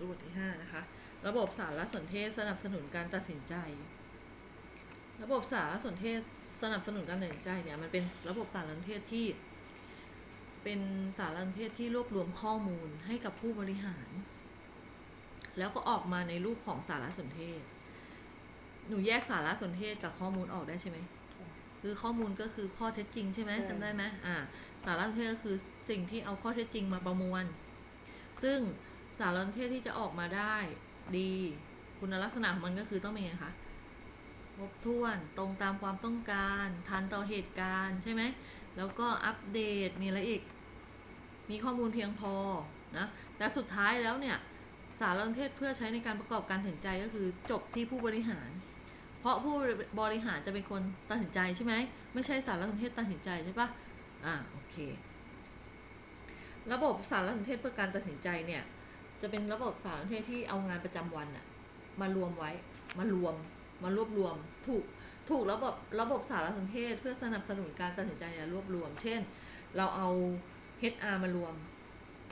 รูปที่ห้านะคะ ระบบสารสนเทศสนับสนุนการตัดสินใจ ระบบสารสนเทศสนับสนุนการตัดสินใจเนี่ยมันเป็นระบบสารสนเทศที่ เป็นสารสนเทศที่รวบรวมข้อมูลให้กับผู้บริหาร แล้วก็ออกมาในรูปของสารสนเทศ หนูแยกสารสนเทศกับข้อมูลออกได้ใช่ไหมคือข้อมูลก็คือข้อเท็จจริงใช่ไหมใช่จำได้ไหมอ่าสารสนเทศก็คือสิ่งที่เอาข้อเท็จจริงมาประมวล ซึ่ง สารสนเทศที่จะออกมาได้ดี คุณลักษณะของมันก็คือต้องเป็นไงคะครบถ้วนตรงตามความต้องการ ทันต่อเหตุการณ์ใช่ไหม แล้วก็อัปเดตมีอะไรอีก มีข้อมูลเพียงพอนะแต่สุดท้ายแล้วเนี่ย สารสนเทศเพื่อใช้ในการประกอบการตัดสินใจก็คือจบที่ผู้บริหาร เพราะผู้บริหารจะเป็นคนตัดสินใจใช่ไหมไม่ใช่สารสนเทศตัดสินใจใช่ปะอ่าโอเค ระบบสารสนเทศเพื่อการตัดสินใจเนี่ย จะเป็นระบบสารสนเทศที่เอางานประจำวันอะมารวมไว้ มารวม มารวบรวม ถูก ถูกระบบระบบสารสนเทศเพื่อสนับสนุนการตัดสินใจเนี่ยรวบรวม เช่น เราเอา HR มารวม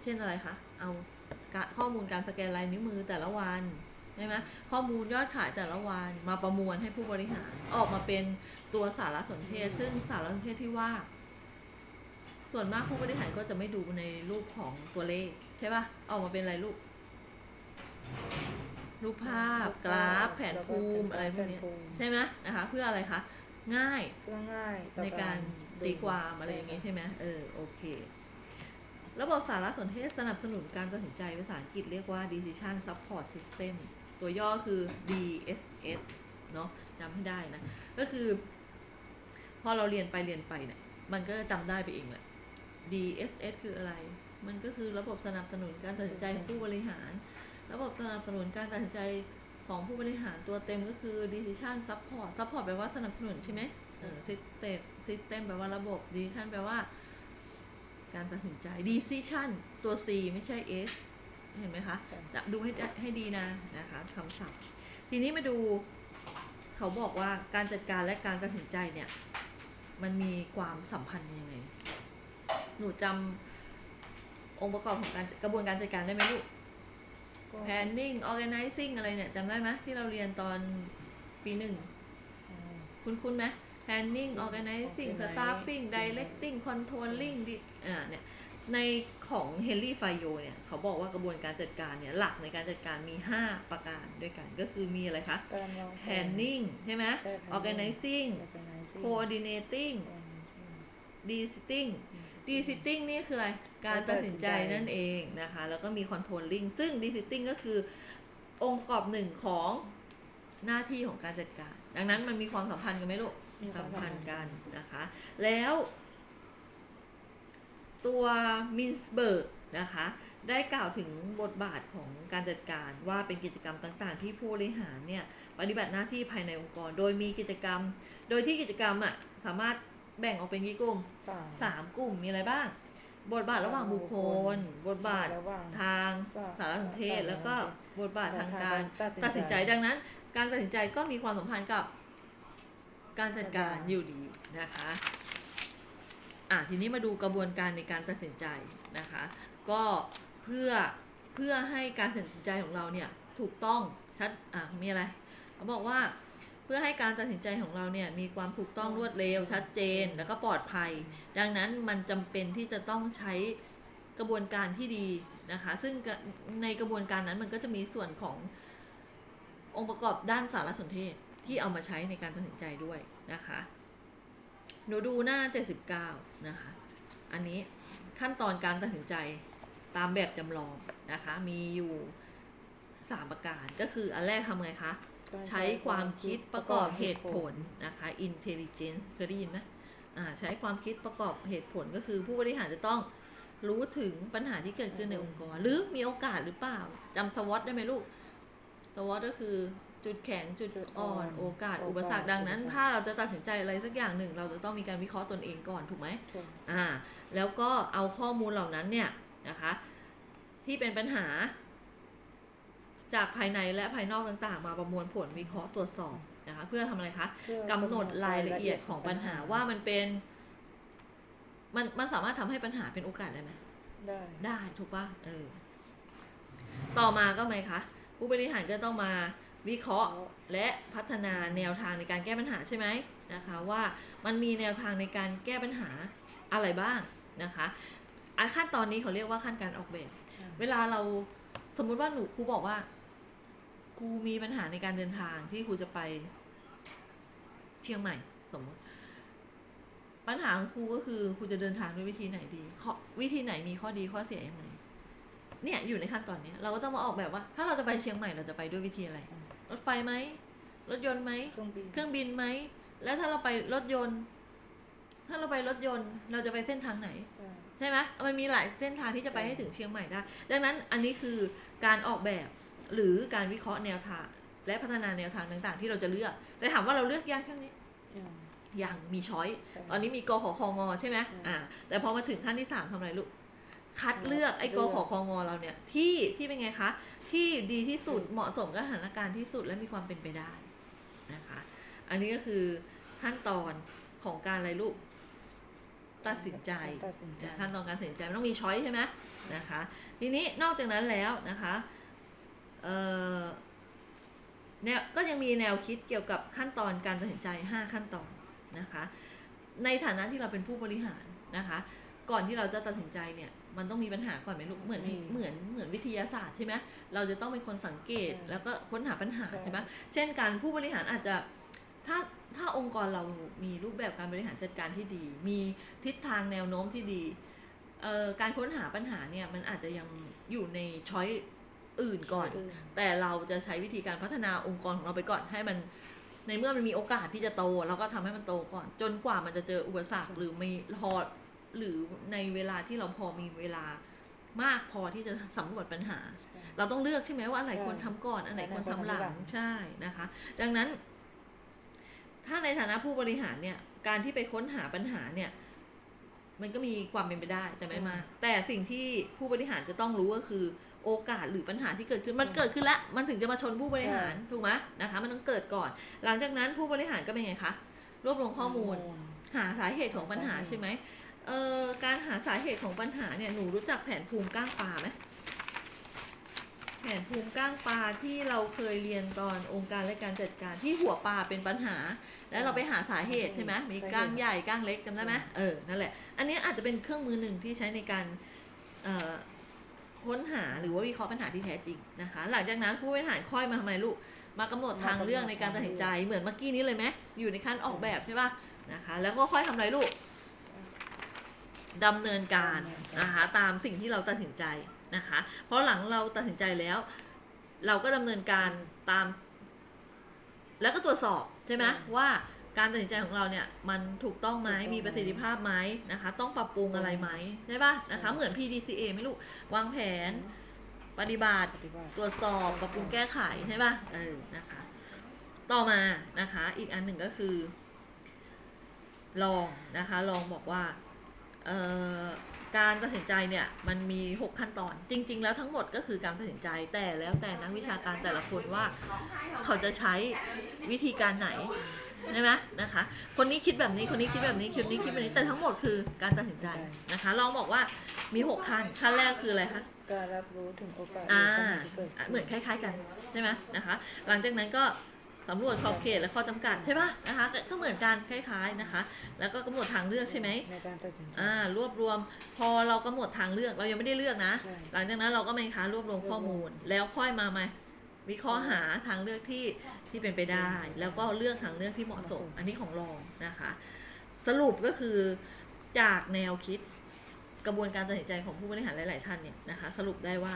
เช่นอะไรคะ เอาข้อมูลการสแกนลายนิ้วมือแต่ละวันใช่ไหมข้อมูลยอดขายแต่ละวันมาประมวลให้ผู้บริหารออกมาเป็นตัวสารสนเทศ ซึ่งสารสนเทศที่ว่า ส่วนมากผู้บริหารก็จะไม่ดูในรูปของตัวเลขใช่ปะออกมาเป็นอะไรรูป รูปภาพ กราฟ แผนภูมิอะไรพวกนี้แผนภูมิใช่ไหมนะคะ เพื่ออะไรคะ ง่ายเพื่อง่ายต่อในการตีความอะไรอย่างงี้ใช่ไหมเออโอเค ระบบสารสนเทศสนับสนุนการตัดสินใจภาษาอังกฤษเรียกว่า decision support system ตัวย่อคือ DSS เนาะจำให้ได้นะ ก็คือ พอเราเรียนไปเรียนไปเนี่ย มันก็จะจำได้ไปเองแหละ DSS คืออะไร มันก็คือระบบสนับสนุนการตัดสินใจของผู้บริหาร ระบบสนับสนุนการตัดสินใจของผู้บริหารตัวเต็มก็คือ decision support support แปลว่าสนับสนุนใช่ไหมเออ system system แปลว่าระบบ decision แปลว่า การตัดสินใจ decision ตัว C ไม่ใช่ S เห็นไหมคะ จะดูให้ได้ให้ดีนะนะคะคำศัพท์ ทีนี้มาดูเขาบอกว่าการจัดการและการตัดสินใจเนี่ย มันมีความสัมพันธ์ยังไง หนูจำองค์ประกอบของการกระบวนการจัดการได้ไหมลูกก็ planning organizing อะไรเนี่ยจำได้ไหมที่เราเรียนตอนปีหนึ่งอืมคุณคุณไหม planning organizing Organize staffing directing controlling ดิอ่าเนี่ยในของ Henry f a y o เนี่ยเขาบอกว่ากระบวนการจัดการเนี่ยหลักในการจัดการมี 5 ประการด้วยกันก็คือมีอะไรคะการวางแผน planning ใช่ไหมใช่ planning organizing organizing coordinating organizing deciding deciding นี่คืออะไร การตัดสินใจนั่นเองนะคะ แล้วก็มี controlling ซึ่ง deciding ก็คือองค์ประกอบหนึ่งของหน้าที่ของการจัดการ ดังนั้นมันมีความสัมพันธ์กันไหมลูกสัมพันธ์ธ์กันนะคะ แล้ว ตัวมินสเบิร์กนะคะ ได้กล่าวถึงบทบาทของการจัดการว่าเป็นกิจกรรมต่างๆ ที่ผู้บริหารเนี่ย ปฏิบัติหน้าที่ภายในองค์กร โดยมีกิจกรรม โดยที่กิจกรรมอะสามารถ แบ่งออกเป็นกี่กลุ่มสามสามกลุ่มมีอะไรบ้าง บทบาทระหว่างบุคคล บทบาทระหว่างทางสาสารสนเทศสารสนเทศ แล้วก็บทบาททางทางการการตัตัดดสิสินนใจใจดังนั้น การตัดสินใจก็มีความสัมพันธ์กับการจัดการอยู่ดีนะคะ อะทีนี้มาดูกระบวนการในการตัดสินใจนะคะ ก็เพื่อเพื่อให้การตัดสินใจของเราเนี่ยถูกต้องชัดอะมีอะไรเขาบอกว่า เพื่อให้การตัดสินใจของเราเนี่ยมีความถูกต้องรวดเร็วชัดเจนแล้วก็ปลอดภัย ดังนั้นมันจำเป็นที่จะต้องใช้กระบวนการที่ดีนะคะ ซึ่งในกระบวนการนั้นมันก็จะมีส่วนขององค์ประกอบด้านสารสนเทศที่เอามาใช้ในการตัดสินใจด้วยนะคะ หนูดูหน้า 79 นะคะ อันนี้ขั้นตอนการตัดสินใจตามแบบจำลองนะคะ มีอยู่ 3 ประการก็คืออันแรกทำไงคะ ใช้ความคิดประกอบเหตุผลนะคะ intelligence เคยได้ยินไหมอ่าใช้ความคิดประกอบเหตุผลก็คือผู้บริหารจะต้องรู้ถึงปัญหาที่เกิดขึ้นในองค์กร หรือมีโอกาสหรือเปล่าจำสวอตได้ไหมลูกสวอตก็คือจุดแข็งจุดอ่อนโอกาสอุปสรรคดังนั้น ถ้าเราจะตัดสินใจอะไรสักอย่างหนึ่ง เราจะต้องมีการวิเคราะห์ตนเองก่อนถูกไหมถูกอ่า แล้วก็เอาข้อมูลเหล่านั้นเนี่ยนะคะ ที่เป็นปัญหา จากภายในและภายนอกต่างๆ มาประมวลผลวิเคราะห์ตรวจสอบนะคะ เพื่อทำอะไรคะเพื่อกำหนดรายละเอียดของปัญหาว่ามันเป็น มันมันสามารถทำให้ปัญหาเป็นโอกาสได้ไหมได้ได้ถูกปะเออ ต่อมาก็ไหมคะ ผู้บริหารก็ต้องมาวิเคราะห์และพัฒนาแนวทางในการแก้ปัญหาใช่ไหมนะคะ ว่ามันมีแนวทางในการแก้ปัญหาอะไรบ้างนะคะอะขั้นตอนนี้เขาเรียกว่าขั้นการออกแบบ เวลาเราสมมุติว่าหนูครูบอกว่า ครูมีปัญหาในการเดินทางที่ครูจะไป เชียงใหม่ สมมติ ปัญหาของครูก็คือครูจะเดินทางด้วยวิธีไหนดีข้อวิธีไหนมีข้อดีข้อเสียยังไง เนี่ยอยู่ในขั้นตอนเนี้ยเราก็ต้องมาออกแบบว่า ถ้าเราจะไปเชียงใหม่เราจะไปด้วยวิธีอะไร รถไฟไหมรถยนต์ไหมเครื่องบินเครื่องบินไหมแล้วถ้าเราไปรถยนต์ ถ้าเราไปรถยนต์ เราจะไปเส้นทางไหน ใช่ใช่ไหมมันมีหลายเส้นทางที่จะไปให้ถึงเชียงใหม่ได้ ดังนั้นอันนี้คือการออกแบบ หรือการวิเคราะห์แนวทาง และพัฒนาแนวทางต่างๆ ที่เราจะเลือก แต่ถามว่าเราเลือกยากแค่นี้ยังยังมีช้อยใช่ตอนนี้มีกขอคองอใช่ไหมอืมอ่า แต่พอมาถึงขั้นที่สามทำอะไรลูก คัดเลือกไอ้เลืกอกขอคองอเราเนี่ย ที่ที่เป็นไงคะ ที่ดีที่สุดเหมาะสมกับสถานการณ์ที่สุดและมีความเป็นไปได้นะคะ อันนี้ก็คือขั้นตอนของการอะไรลูก ตัดสินใจตัดสินใจขั้นตอนการตัดสินใจมันต้องมีช้อยใช่ไหมนะคะ ทีนี้นอกจากนั้นแล้วนะคะเอ่อ แนวก็ยังมีแนวคิดเกี่ยวกับขั้นตอนการตัดสินใจ 5 ขั้นตอนนะคะ ในฐานะที่เราเป็นผู้บริหารนะคะ ก่อนที่เราจะตัดสินใจเนี่ยมันต้องมีปัญหาก่อนไหมลูกเหมือนมีเหมือนเหมือนวิทยาศาสตร์ใช่ไหมเราจะต้องเป็นคนสังเกตใช่แล้วก็ค้นหาปัญหาใช่ใช่ไหมเช่นการผู้บริหารอาจจะถ้าถ้าองค์กรเรามีรูปแบบการบริหารจัดการที่ดี มีทิศทางแนวโน้มที่ดีเอ่อการค้นหาปัญหาเนี่ยมันอาจจะยังอยู่ในช้อย อื่นก่อน แต่เราจะใช้วิธีการพัฒนาองค์กรของเราไปก่อนให้มันในเมื่อมันมีโอกาสที่จะโตเราก็ทำให้มันโตก่อน จนกว่ามันจะเจออุปสรรคใช่หรือมีพอหรือในเวลาที่เราพอมีเวลามากพอที่จะสำรวจปัญหา เราต้องเลือกใช่ไหมว่าอันไหนใช่ควรทำก่อนอันไหนอันไหนควรทำหลัควรทำหลังงใช่นะคะ ดังนั้น ถ้าในฐานะผู้บริหารเนี่ย การที่ไปค้นหาปัญหาเนี่ย มันก็มีความเป็นไปได้แต่ไม่มากแต่สิ่งที่ผู้บริหารจะต้องรู้ก็คือ โอกาสหรือปัญหาที่เกิดขึ้นมันเกิดขึ้นแล้วมันถึงจะมาชนผู้บริหารถูกไหมนะคะมันต้องเกิดก่อน หลังจากนั้นผู้บริหารก็เป็นไงคะรวบรวมข้อมูล หาสาเหตุของปัญหาใช่ไหมเอ่อการหาสาเหตุของปัญหาเนี่ยหนูรู้จักแผนภูมิก้างปลาไหมแผนภูมิก้างปลาที่เราเคยเรียนตอนองค์การและการจัดการที่หัวปลาเป็นปัญหา แล้วเราไปหาสาเหตุใช่ไหมมีก้างใหญ่ก้างเล็กจำได้ไหมเออนั่นแหละ อันนี้อาจจะเป็นเครื่องมือหนึ่งที่ใช้ในการเอ่อ ค้นหาหรือว่าวิเคราะห์ปัญหาที่แท้จริงนะคะ หลังจากนั้นผู้บริหารค่อยมาทำไมลูก มากำหนดทางเลือกในการตัดสินใจเหมือนเมื่อกี้นี้เลยไหมอยู่ในขั้นออกแบบใช่ป่ะนะคะ แล้วก็ค่อยทำอะไรลูกดำเนินการดำเนินการนะคะตามสิ่งที่เราตัดสินใจนะคะ เพราะหลังเราตัดสินใจแล้ว เราก็ดำเนินการตาม แล้วก็ตรวจสอบใช่ไหมว่า การตัดสินใจของเราเนี่ยมันถูกต้องไหมมีประสิทธิภาพไหมนะคะ ต้องปรับปรุงอะไรไหมใช่ป่ะนะคะ เหมือน PDCA ไหม่ลูกวางแผนปฏิบัติปฏิบัติ ตรวจสอบปรับปรุงแก้ไขใช่ป่ะเออนะคะ ต่อมานะคะ อีกอันหนึ่งก็คือ ลองนะคะ ลองบอกว่าเอ่อการตัดสินใจเนี่ยมันมี 6 ขั้นตอน จริง ๆ แล้วทั้งหมดก็คือการตัดสินใจแต่แล้วแต่นักวิชาการแต่ละคนว่า เขาจะใช้วิธีการไหน ใช่ไหมนะคะ คนนี้คิดแบบนี้คนนี้คิดแบบนี้คนนี้คิดแบบนี้แต่ทั้งหมดคือการตัดสินใจนะคะลองบอกว่ามี6ขั้นขั้นแรกคืออะไรคะการรับรู้ถึงโอกาสอ่าหรือปัญหาที่เกิดขึ้นเหมือนคล้ายๆกันใช่ไหมนะคะ หลังจากนั้นก็สำรวจขอบเขตและข้อจำกัดใช่ปะนะคะก็ก็เหมือนกันคล้ายๆนะคะ แล้วก็กำหนดทางเลือกใช่ไหมในการตัดสินใจอ่ารวบรวมพอเรากำหนดทางเลือกเรายังไม่ได้เลือกนะใช่หลังจากนั้นเราก็ไม่คะรวบรวมข้อมูลแล้วค่อยมาไหม วิเคราะห์หาทางเลือกที่ที่เป็นไปได้ แล้วก็เลือกทางเลือกที่เหมาะสม อันนี้ของรองนะคะ สรุปก็คือจากแนวคิดกระบวนการตัดสินใจของผู้บริหารหลาย ๆ ท่านเนี่ยนะคะ สรุปได้ว่า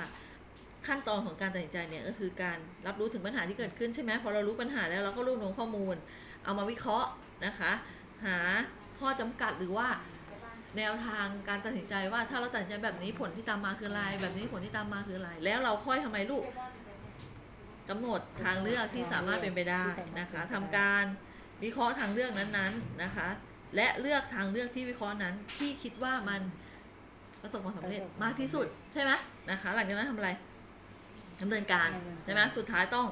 ขั้นตอนของการตัดสินใจเนี่ยก็คือการรับรู้ถึงปัญหาที่เกิดขึ้นใช่ไหมพอเรารู้ปัญหาแล้วเราก็รวบรวมข้อมูล เอามาวิเคราะห์นะคะ หาข้อจำกัดหรือว่าแนวทางการตัดสินใจว่าถ้าเราตัดสินใจแบบนี้ผลที่ตามมาคืออะไรแบบนี้ผลที่ตามมาคืออะไรแล้วเราค่อยทำไมลูก กำหนดทางเลือกที่สามารถเป็นไปได้นะคะทำการวิเคราะห์ทางเลือกนั้นๆนะคะ และเลือกทางเลือกที่วิเคราะห์นั้นที่คิดว่ามันประสบความสำเร็จมากที่สุดใช่ไหมนะคะ หลังจากนั้นทำอะไรดำเนินการใช่ไหมสุดท้ายต้อง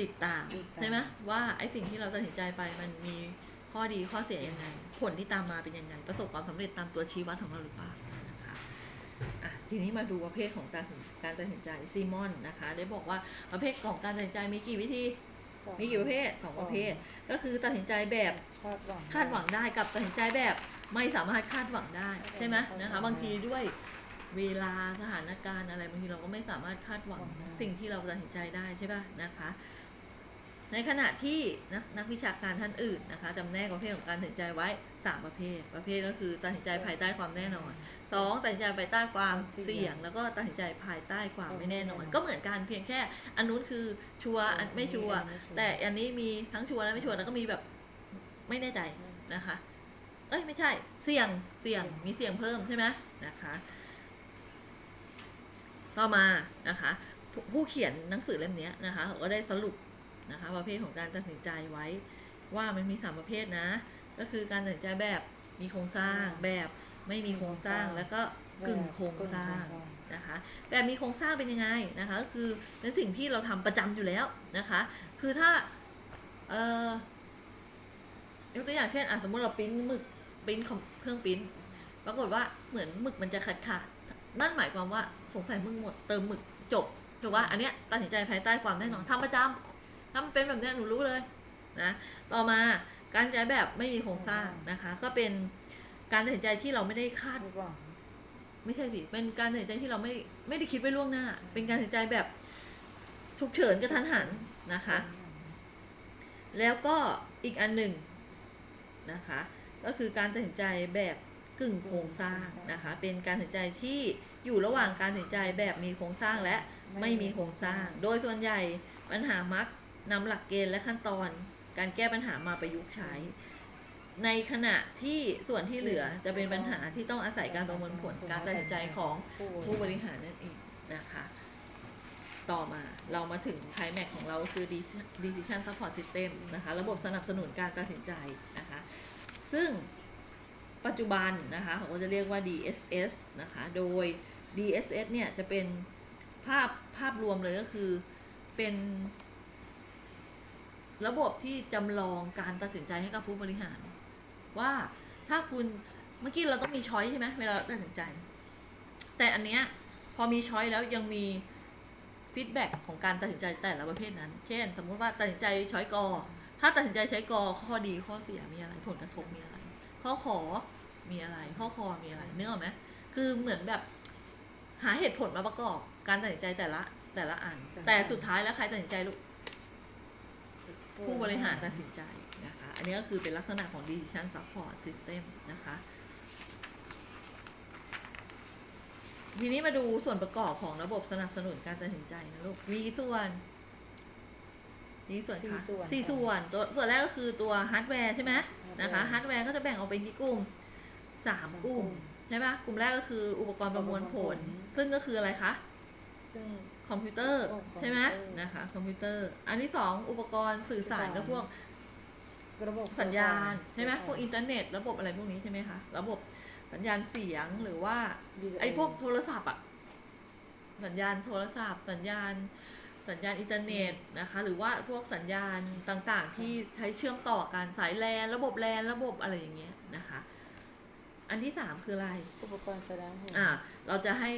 ติดตามใช่ไหมว่าไอ้สิ่งที่เราตัดสินใจไปมันมีข้อดีข้อเสียยังไง ผลที่ตามมาเป็นยังไง ประสบความสำเร็จตามตัวชี้วัดของเราหรือเปล่านะคะอะ ทีนี้มาดูประเภทของการตัดสินการตัดสินใจซีมอนนะคะได้บอกว่าประเภทของการตัดสินใจมีกี่วิธีสองมีกี่ประเภทสองประเภท ก็คือตัดสินใจแบบคาดหวังคาดหวังได้กับตัดสินใจแบบไม่สามารถคาดหวังได้ใช่ไหมนะคะบางทีด้วยเวลาสถานการณ์อะไรบางทีเราก็ไม่สามารถคาดหวังสิ่งที่เราตัดสินใจได้ใช่ป่ะนะคะ ในขณะที่นักนักวิชาการท่านอื่นนะคะจำแนกประเภทของการตัดสินใจไว้ สามประเภท ประเภทก็คือตัดสินใจภายใต้ความแน่นอนสองตัดสินใจภายใต้ความเสี่ยง แล้วก็ตัดสินใจภายใต้ความไม่แน่นอน ก็เหมือนกันเพียงแค่อันนู้นคือชัวร์อันไม่ชัวร์แต่อันนี้มีทั้งชัวร์และไม่ชัวร์แล้วก็มีแบบไม่แน่ใจนะคะ เอ้ยไม่ใช่ เสี่ยงเสี่ยงมีเสี่ยงเพิ่มใช่ไหมนะคะ ต่อมานะคะ ผู้ผู้เขียนหนังสือเล่มเนี้ยนะคะเขาก็ได้สรุปนะคะ ประเภทของการตัดสินใจไว้ว่ามันมีสามประเภทนะ ก็คือการตัดสินใจแบบมีโครงสร้างแบบไม่มีโครงสร้างแล้วก็กึ่งโครงสร้างนะคะแบบมีโครงสร้างเป็นยังไงนะคะก็คือเป็นสิ่งที่เราทำประจำอยู่แล้วนะคะ คือถ้าเอ่อยกตัวอย่างเช่นอะสมมติเราปริ้นหมึกปริ้นของเครื่องปริ้นปรากฏว่าเหมือนหมึกมันจะขาดขาดๆนั่นหมายความว่าสงสัยมึงหมดเติมหมึกจบถูกว่าอันเนี้ยตัดสินใจภายใต้ความแน่นอนทำประจำถ้ามันเป็นแบบเนี้ยหนูรู้เลยนะต่อมา การตัดสินใจแบบไม่มีโครงสร้างนะคะ ก็เป็นการตัดสินใจที่เราไม่ได้คาด หวัง ไม่ใช่สิ เป็นการตัดสินใจที่เราไม่ไม่ได้คิดไว้ล่วงหน้าเป็นการตัดสินใจแบบฉุกเฉินกระทันหันนะคะ แล้วก็อีกอันหนึ่งนะคะ ก็คือการตัดสินใจแบบกึ่งโครงสร้างนะคะ เป็นการตัดสินใจที่อยู่ระหว่างการตัดสินใจแบบมีโครงสร้างและไม่มีโครงสร้าง โดยส่วนใหญ่ปัญหามักนำหลักเกณฑ์และขั้นตอน การแก้ปัญหามาประยุกต์ใช้ ในขณะที่ส่วนที่เหลือจะเป็นปัญหาที่ต้องอาศัยการประมวลผลการตัดสินใจของผู้บริหารนั่นเองนะคะ ต่อมาเรามาถึงไคลแม็กของเราคือ Decision Support System นะคะ ระบบสนับสนุนการตัดสินใจนะคะ ซึ่งปัจจุบันนะคะเขาก็จะเรียกว่า DSS นะคะ โดย DSS เนี่ยจะเป็นภาพภาพรวมเลยก็คือเป็น ระบบที่จำลองการตัดสินใจให้กับผู้บริหาร ว่าถ้าคุณเมื่อกี้เราต้องมีช้อยใช่ไหมเวลาตัดสินใจ แต่อันเนี้ยพอมีช้อยแล้วยังมีฟีดแบ็กของการตัดสินใจแต่ละประเภทนั้น เช่น สมมติว่าตัดสินใจช้อยกอ ถ้าตัดสินใจใช้กอข้อดีข้อเสียมีอะไร ผลกระทบมีอะไร ข้อขอมีอะไร ข้อคอมีอะไรเนื้อไหมคือเหมือนแบบหาเหตุผลมาประกอบการตัดสินใจแต่ละแต่ละอัน แต่สุดท้ายแล้วใครตัดสินใจลูก ผู้บริหารตัดสินใจนะคะ อันนี้ก็คือเป็นลักษณะของ decision support system นะคะ ทีนี้มาดูส่วนประกอบของระบบสนับสนุนการตัดสินใจนะลูก มีกี่ส่วนมีส่วนสี่ค่ะส่วนสี่ส่วนตัวส่วนแรกก็คือตัวฮาร์ดแวร์ใช่ไหมนะคะฮาร์ดแวร์ก็จะแบ่งออกเป็นกี่กลุ่มสามกลุ่มใช่ปะกลุ่มแรกก็คืออุปกรณ์ประมวลผล ซึ่งก็คืออะไรคะซึ่ง คอมพิวเตอร์โอ้คอมพิวเตอร์ใช่ไหมนะคะคอมพิวเตอร์ อันที่สองอุปกรณ์สื่อสารสื่อสารก็พวกระบบสัญญาณใช่ไหมสื่อสารพวกอินเทอร์เน็ต ระบบอะไรพวกนี้ใช่ไหมคะระบบสัญญาณเสียงหรือว่าวิดีโไอ้พวกโทรศัพท์อะสัญญาณโทรศัพท์ สัญญาณ สัญญาณอินเทอร์เน็ตนะคะ หรือว่าพวกสัญญาณต่างๆ ที่ใช้เชื่อมต่อกันสายแลนระบบแลนระบบอะไรอย่างเงี้ยนะคะ อันที่สามคืออะไร อุปกรณ์แสดงผลอ่าเราจะให้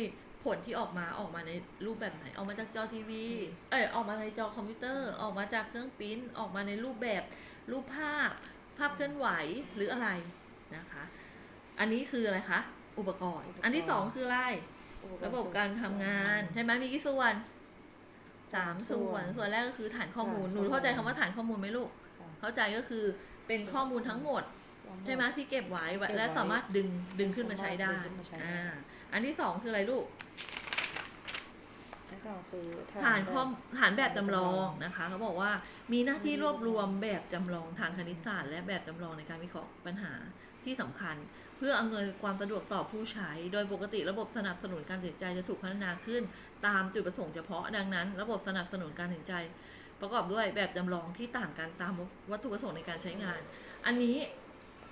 ผลที่ออกมาออกมาในรูปแบบไหน ออกมาจากจอทีวี เอยออกมาในจอคอมพิวเตอร์ ออกมาจากเครื่องปริ้นออกมาในรูปแบบ รูปภาพ ภาพเคลื่อนไหวหรืออะไรนะคะ อันนี้คืออะไรคะ อุปกรณ์ อันที่สองคืออะไรอุปกระบบการทำงานใช่ไหมมีกี่ส่วนสามส่วน ส่วนแรกก็คือฐานข้อมูล หนูเข้าใจคำว่าฐานข้อมูลไหมลูกค่ะเข้าใจก็คือเป็นข้อมูลทั้งหมดใช่ไหมที่เก็บไว้เก็บไว้และสามารถดึงดึงขึ้นมาใช้ได้ดึงขึ้นมาใช้ได้อ่า อันที่สองคืออะไรลูก และสองคือฐานข้อมฐานแบบจำลองนะคะเขาบอกว่ามีหน้าที่รวบรวมแบบจำลองทางคณิตศาสตร์และแบบจำลองในการวิเคราะห์ปัญหาที่สำคัญ เพื่ออำนวยความสะดวกต่อผู้ใช้ โดยปกติระบบสนับสนุนการตัดสินใจจะถูกพัฒนาขึ้น ตามจุดประสงค์เฉพาะดังนั้น ระบบสนับสนุนการตัดสินใจ ประกอบด้วยแบบจำลองที่ต่างกันตามวัตถุประสงค์ในการใช้งาน อันนี้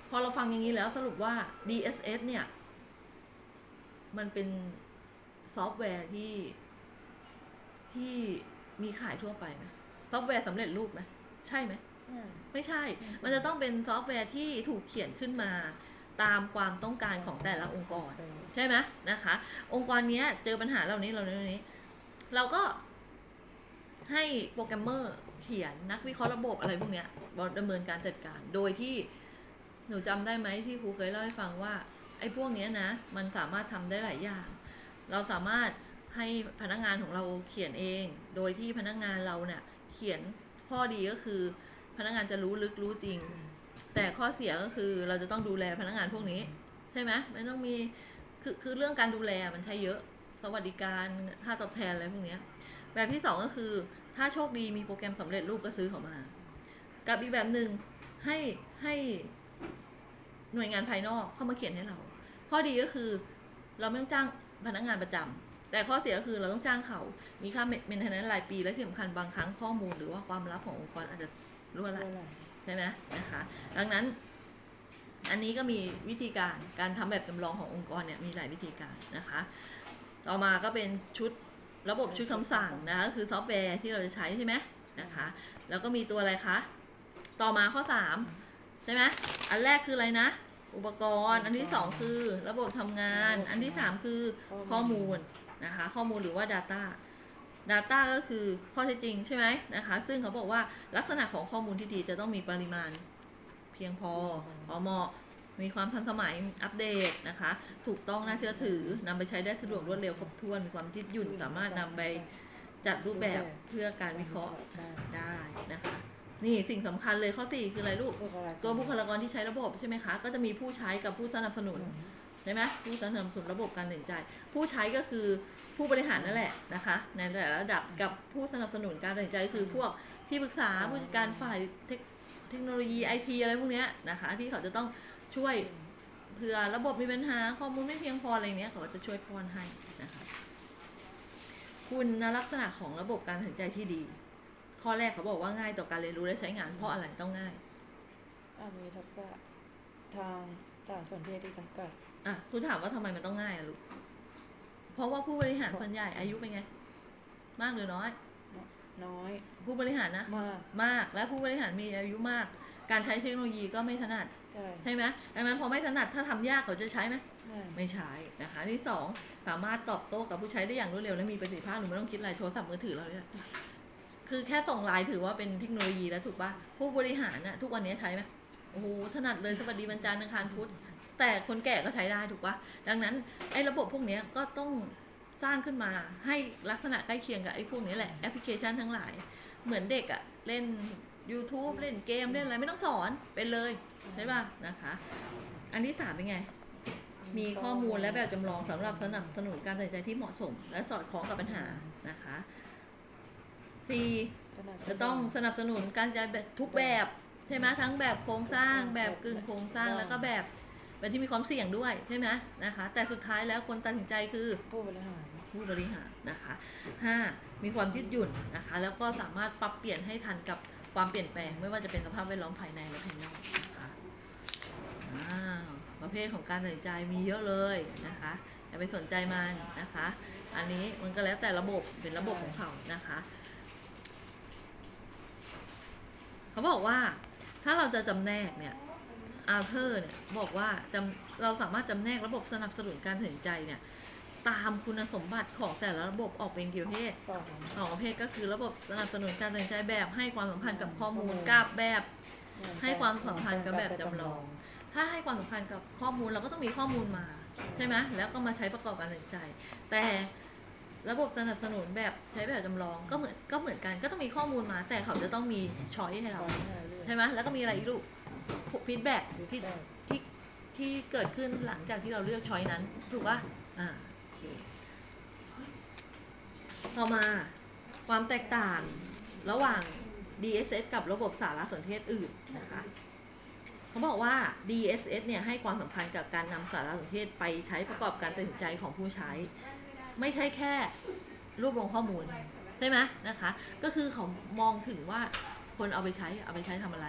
พอเราฟังอย่างนี้แล้วสรุปว่า DSS เนี่ย มันเป็นซอฟต์แวร์ที่ที่มีขายทั่วไปไหมซอฟต์แวร์สำเร็จรูปไหมใช่ไหมอ่าไม่ใช่ มันจะต้องเป็นซอฟต์แวร์ที่ถูกเขียนขึ้นมาตามความต้องการของแต่ละองค์กรใช่ไหมนะคะ องค์กรเนี้ยเจอปัญหาเหล่านี้เหล่านี้เหล่านี้ เราก็ให้โปรแกรมเมอร์เขียนนักวิเคราะห์ระบบอะไรพวกเนี้ยดำเนินการจัดการ โดยที่หนูจำได้ไหมที่ครูเคยเล่าให้ฟังว่า ไอ้พวกเนี้ยนะ มันสามารถทำได้หลายอย่าง เราสามารถให้พนักงานของเราเขียนเอง โดยที่พนักงานเราเนี่ยเขียนข้อดีก็คือ พนักงานจะรู้ลึกรู้จริง แต่ข้อเสียก็คือเราจะต้องดูแลพนักงานพวกนี้ ใช่ไหมไม่ต้องมีคือคือเรื่องการดูแลมันใช้เยอะ สวัสดิการค่าตอบแทนอะไรพวกเนี้ยแบบที่สองก็คือ ถ้าโชคดีมีโปรแกรมสำเร็จรูปก็ซื้อเขามา กับอีกแบบหนึ่งให้ให้หน่วยงานภายนอกเข้ามาเขียนให้เรา ข้อดีก็คือ เราไม่ต้องจ้างพนักงานประจำแต่ข้อเสียก็คือเราต้องจ้างเขา มีค่าเมนเทนแนนรายปี และที่สำคัญบางครั้งข้อมูลหรือว่าความลับขององค์กรอาจจะรั่วไหลใช่ไหมนะคะ ดังนั้น อันนี้ก็มีวิธีการการทำแบบจำลองขององค์กรเนี่ยมีหลายวิธีการนะคะ ต่อมาก็เป็นชุดระบบชุดคำสั่งนะก็คือซอฟต์แวร์ที่เราจะใช้ใช่ไหมนะคะ แล้วก็มีตัวอะไรคะ ต่อมาข้อ 3 ใช่ไหมอันแรกคืออะไรนะ อุปกรณ์ อันที่ 2 คือระบบทำงาน อันที่ 3 คือข้อมูลนะคะ ข้อมูลหรือว่า Data Data ก็คือข้อเท็จจริงใช่ไหมนะคะ ซึ่งเขาบอกว่าลักษณะของข้อมูลที่ดีจะต้องมีปริมาณเพียงพอพอเหมาะมีความทันสมัยอัปเดตนะคะ ถูกต้องน่าเชื่อถือนำไปใช้ได้สะดวกรวดเร็วครบถ้วนมีความยืดหยุ่นสามารถนำไปจัดรูปแบบเพื่อการวิเคราะห์ได้นะคะ นี่สิ่งสำคัญเลยข้อ4คืออะไรลูก ตัวบุคลากรที่ใช้ระบบใช่ไหมคะ ก็จะมีผู้ใช้กับผู้สนับสนุนใช่ไหมผู้สนับสนุนระบบการตัดสินใจ ผู้ใช้ก็คือผู้บริหารนั่นแหละนะคะ ในแต่ละระดับกับผู้สนับสนุนการตัดสินใจคือพวกที่ปรึกษาผู้จัดการฝ่ายเทคเทคโนโลยีไอทีอะไรพวกเนี้ยนะคะ ที่เขาจะต้องช่วยเผื่อระบบมีปัญหาข้อมูลไม่เพียงพออะไรเนี้ยเขาก็จะช่วยป้อนให้นะคะ คุณลักษณะของระบบการตัดสินใจที่ดี ข้อแรกเขาบอกว่าง่ายต่อการเรียนรู้และใช้งานเพราะอะไรต้องง่ายอ่ามีทักษะทางสารสนเทศที่จำกัดอะคุณถามว่าทำไมมันต้องง่ายอะลูกเพราะว่าผู้บริหารส่วนใหญ่อายุเป็นไง มากหรือน้อย น้อย ผู้บริหารนะมากมากและผู้บริหารมีอายุมาก การใช้เทคโนโลยีก็ไม่ถนัดใช่ใช่ไหมดังนั้นพอไม่ถนัดถ้าทำยากเขาจะใช้ไหมใช่ไม่ใช้นะคะที่สองสามารถตอบโต้กับผู้ใช้ได้อย่างรวดเร็วและมีประสิทธิภาพหนูไม่ต้องคิดอะไรโทรศัพท์มือถือเราเนี่ย คือแค่ส่งไลน์ถือว่าเป็นเทคโนโลยีแล้วถูกปะผู้บริหารน่ะทุกวันนี้ใช้ไหมโอ้โหถนัดเลยสวัสดีวันจันทร์อังคารพุธแต่คนแก่ก็ใช้ได้ถูกปะดังนั้นไอ้ระบบพวกนี้ก็ต้องสร้างขึ้นมาให้ลักษณะใกล้เคียงกับไอ้พวกนี้แหละแอปพลิเคชันทั้งหลาย เหมือนเด็กอะเล่น YouTube เล่นเกมเล่นอะไรไม่ต้องสอนเป็นเลยใช่ป่ะนะคะ อันที่สามเป็นไง มีข้อมูลและแบบจำลองสำหรับสนับสนุนการตัดสินใจที่เหมาะสม และสอดคล้องกับปัญหานะคะ C ขนาดจะต้องสนับสนุนการจ่ายแบบทุกแบบใช่ไหมทั้งแบบโครงสร้างแบบกึ่งโครงสร้างแล้วก็แบบแบบที่มีความเสี่ยงด้วยใช่ไหมนะคะ แต่สุดท้ายแล้วคนตัดสินใจคือผู้บริหารผู้บริหารนะคะห้ามีความยืดหยุ่นนะคะ แล้วก็สามารถปรับเปลี่ยนให้ทันกับความเปลี่ยนแปลง ไม่ว่าจะเป็นสภาพแวดล้อมภายในและภายนอกนะคะอ้าวประเภทของการตัดสินใจมีเยอะเลยนะคะอย่าไปสนใจมันนะคะ อันนี้มันก็แล้วแต่ระบบเป็นระบบของเขานะคะ เขาบอกว่าถ้าเราจะจำแนกเนี่ยอาเธอร์เนี่ยบอกว่าจำเราสามารถจำแนกระบบสนับสนุนการตัดสินใจเนี่ยตามคุณสมบัติของแต่ละระบบออกเป็นกี่ประเภทสองสองประเภทก็คือระบบสนับสนุนการตัดสินใจแบบให้ความสัมพันธ์กับข้อมูลกับแบบ ให้ความสัมพันธ์กับแบบจำลอง ถ้าให้ความสำคัญกับข้อมูลเราก็ต้องมีข้อมูลมาใช่ไหมแล้วก็มาใช้ประกอบการตัดสินใจ แต่ ระบบสนับสนุนแบบใช้แบบจำลองก็เหมือนก็เหมือนกันก็ต้องมีข้อมูลมา แต่เขาจะต้องมีช้อยให้เราใช่ไหมแล้วก็มีอะไรอีกลูกฟีดแบ็กที่ที่ที่เกิดขึ้นหลังจากที่เราเลือกช้อยนั้น ถูกป่ะอ่าโอเคต่อมาความแตกต่างระหว่าง DSS กับระบบสารสนเทศอื่นนะคะเขาบอกว่า DSS เนี่ยให้ความสำคัญกับการนำสารสนเทศไปใช้ประกอบการตัดสินใจของผู้ใช้ ไม่ใช่แค่รวบรวมข้อมูลใช่ไหมนะคะ ก็คือเขามองถึงว่าคนเอาไปใช้เอาไปใช้ทำอะไร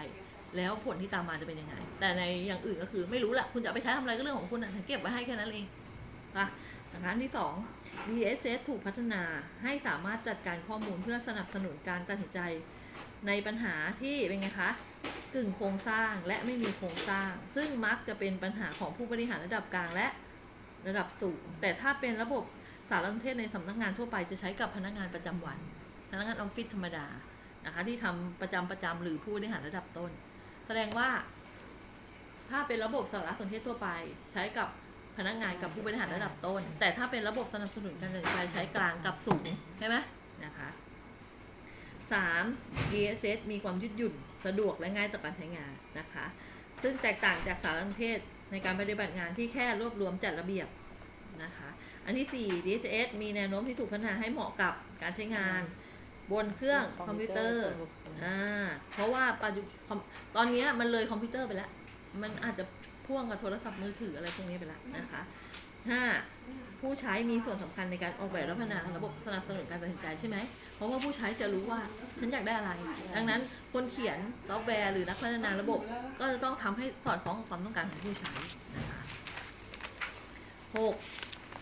แล้วผลที่ตามมาจะเป็นยังไง แต่ในอย่างอื่นก็คือไม่รู้ละคุณจะเอาไปใช้ทำอะไรก็เรื่องของคุณนะเก็บไว้ให้แค่นั้นเองอะนะคะที่สอง DSS ถูกพัฒนาให้สามารถจัดการข้อมูลเพื่อสนับสนุนการตัดสินใจในปัญหาที่เป็นไงคะกึ่งโครงสร้างและไม่มีโครงสร้าง ซึ่งมักจะเป็นปัญหาของผู้บริหารระดับกลางและระดับสูง แต่ถ้าเป็นระบบ สารสนเทศในสำนักงานทั่วไปจะใช้กับพนักงานประจำวัน พนักงานออฟฟิศธรรมดานะคะที่ทำประจำประจำหรือผู้บริหารระดับต้น แสดงว่า ถ้าเป็นระบบสารสนเทศทั่วไป ใช้กับพนักงานกับผู้บริหารระดับต้น แต่ถ้าเป็นระบบสนับสนุนการตัดสินใจใช้กลางกับสูงใช่ไหมนะคะ 3. DSS มีความยืดหยุ่นสะดวกและง่ายต่อการใช้งานนะคะ ซึ่งแตกต่างจากสารสนเทศในการปฏิบัติงานที่แค่รวบรวมจัดระเบียบนะคะ อันที่ 4 DSS มีแนวโน้มที่ถูกพัฒนาให้เหมาะกับการใช้งาน บนเครื่องคอมพิวเตอร์ส่วนบุคคลอ่าเพราะว่าปัจจุคอมตอนเนี้ยมันเลยคอมพิวเตอร์ไปแล้ว มันอาจจะพ่วงกับโทรศัพท์มือถืออะไรพวกนี้ไปแล้วนะคะห้าผู้ใช้มีส่วนสำคัญในการออกแบบและพัฒนาระบบสนับสนุนการตัดสินใจใช่ไหม เพราะว่าผู้ใช้จะรู้ว่าฉันอยากได้อะไร ดังนั้นคนเขียนซอฟต์แวร์หรือนักพัฒนาระบบ ก็จะต้องทำให้สอดคล้องกับความต้องการของผู้ใช้นะคะหก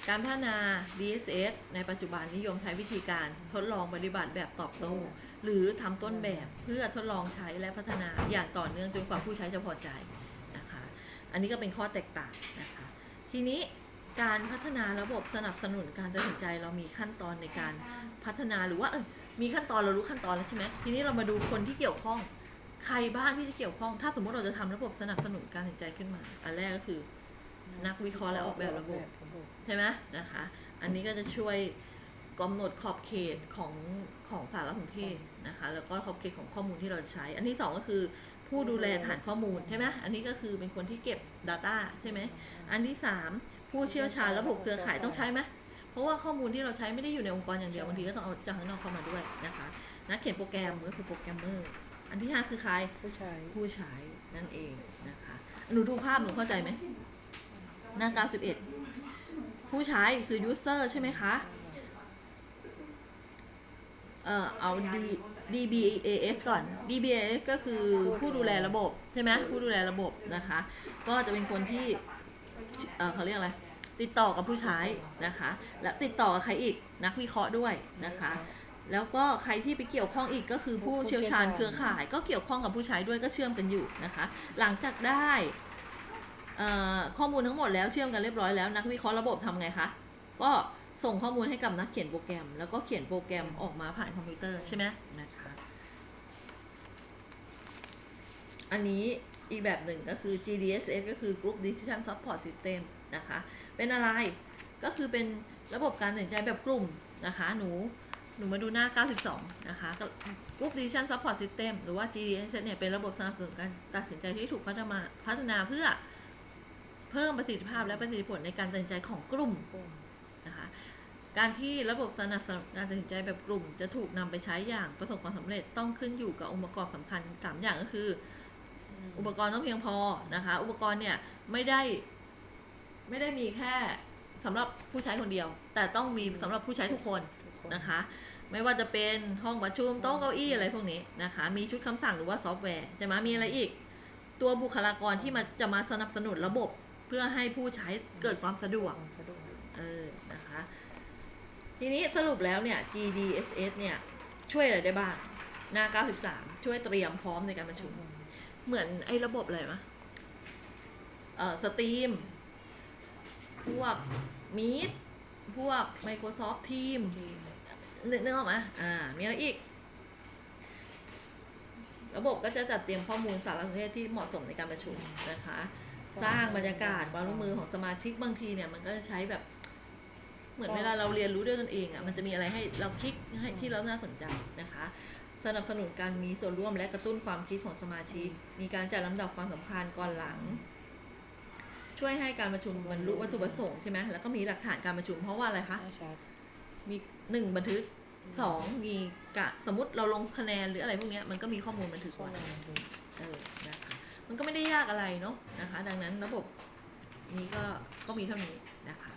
การพัฒนา DSS ในปัจจุบันนิยมใช้วิธีการทดลองปฏิบัติแบบตอบโต้หรือทำต้นแบบเพื่อทดลองใช้และพัฒนาอย่างต่อเนื่องจนกว่าผู้ใช้จะพอใจนะคะ อันนี้ก็เป็นข้อแตกต่างนะคะ ทีนี้การพัฒนาระบบสนับสนุนการตัดสินใจเรามีขั้นตอนในการพัฒนาหรือว่าเอยมีขั้นตอนเรารู้ขั้นตอนแล้วใช่ไหมทีนี้เรามาดูคนที่เกี่ยวข้องใครบ้างที่จะเกี่ยวข้อง ถ้าสมมติเราจะทำระบบสนับสนุนการตัดสินใจขึ้นมา อันแรกก็คือ นักวิเคราะห์และออกแบบระบบใช่ไหมนะคะ อันนี้ก็จะช่วยกำหนดขอบเขตของของสารสนเทศนะคะ แล้วก็ขอบเขตของข้อมูลที่เราจะใช้ อันที่สองก็คือผู้ดูแลฐานข้อมูลใช่ไหมอันนี้ก็คือเป็นคนที่เก็บ Data ใช่ไหมอันที่สามผู้เชี่ยวชาญระบบเครือข่ายต้องใช้ไหมเพราะว่าข้อมูลที่เราใช้ไม่ได้อยู่ในองค์กรอย่างเดียวบางทีก็ต้องเอาจากข้างนอกเข้ามาด้วยนะคะ นักเขียนโปรแกรมก็คือโปรแกรมเมอร์อันที่ห้าคือใครผู้ชายผู้ใช้นั่นเองนะคะหนูดูภาพหนูเข้าใจไหม หน้า 91 ผู้ใช้คือ user ใช่ไหมคะ เอ่อเอา D DBAS ก่อน DBAS ก็คือผู้ดูแลระบบ ใช่ไหมผู้ดูแลระบบนะคะ ก็จะเป็นคนที่ เอ่อเขาเรียกอะไร ติดต่อกับผู้ใช้นะคะ และติดต่อกับใครอีกนักวิเคราะห์ด้วยนะคะแล้วก็ใครที่ไปเกี่ยวข้องอีกก็คือผู้เชี่ยวชาญเครือข่าย ก็เกี่ยวข้องกับผู้ใช้ด้วยก็เชื่อมกันอยู่นะคะ หลังจากได้ ข้อมูลทั้งหมดแล้วเชื่อมกันเรียบร้อยแล้วนักวิเคราะห์ระบบทำไงคะก็ส่งข้อมูลให้กับนักเขียนโปรแกรม แล้วก็เขียนโปรแกรมออกมาผ่านคอมพิวเตอร์ใช่ไหมนะคะอันนี้อีกแบบหนึ่งก็คือ GDSS ก็คือ Group Decision Support System นะคะ เป็นอะไรก็คือเป็นระบบการตัดสินใจแบบกลุ่มนะคะ หนูหนูมาดูหน้า 92 นะคะ Group Decision Support System หรือว่า GDSS เนี่ยเป็นระบบสนับสนุนการตัดสินใจที่ถูกพัฒนาพัฒนาเพื่อ เพิ่มประสิทธิภาพและประสิทธิผลในการตัดสินใจของกลุ่มนะคะการที่ระบบสนับสนุนการตัดสินใจแบบกลุ่ม จะถูกนำไปใช้อย่างประสบความสำเร็จต้องขึ้นอยู่กับองค์ประกอบสำคัญสามอย่างก็คือ อุปกรณ์ต้องเพียงพอนะคะ อุปกรณ์เนี่ยไม่ได้ไม่ได้มีแค่สำหรับผู้ใช้คนเดียว แต่ต้องมีสำหรับผู้ใช้ทุกคนกนนะคะ ไม่ว่าจะเป็นห้องประชุมโต๊ะเก้าอี้อะไรพวกนี้นะคะ มีชุดคำสั่งหรือว่าซอฟต์แวร์ใช่ไหมมีอะไรอีก ตัวบุคลากรที่มาจะมาสนับสนุนระบบ เพื่อให้ผู้ใช้เกิดความสะดวกความสะดวกเออนะคะ ทีนี้สรุปแล้วเนี่ย GDSS เนี่ยช่วยอะไรได้บ้าง หน้า 93 ช่วยเตรียมพร้อมในการประชุม เหมือนไอ้ระบบอะไรมะเอ่อสตรีม พวกมีดพวก Microsoft Team นึกนึกออกไหมอ่า มีอะไรอีก ระบบก็จะจัดเตรียมข้อมูลสารสนเทศที่เหมาะสมในการประชุมนะคะ สร้างบรรยากาศความร่วมมือของสมาชิกบางทีเนี่ยมันก็จะใช้แบบเหมือนเวลาเราเรียนรู้ด้วยตนเองอะ่ะมันจะมีอะไรให้เราคลิกให้ที่เราน่าสนใจนะคะ สนับสนุนการมีส่วนร่วมและกระตุ้นความคิดของสมาชิก มีการจัดลำดับความสำคัญก่อนหลัง ช่วยให้การประชุมบรรลุวัตถุประสงค์ใช่ไหมแล้วก็มีหลักฐานการประชุมเพราะว่าอะไรคะน่าชัดมีหนึ่งบันทึกสองมีกะสมมติเราลงคะแนนหรืออะไรพวกเนี้ยมันก็มีข้อมูลบันทึกข้อไว้มูลดูเออนะคะ มันก็ไม่ได้ยากอะไรเนาะนะคะ ดังนั้นระบบนี้ก็ก็มีเท่านี้นะคะ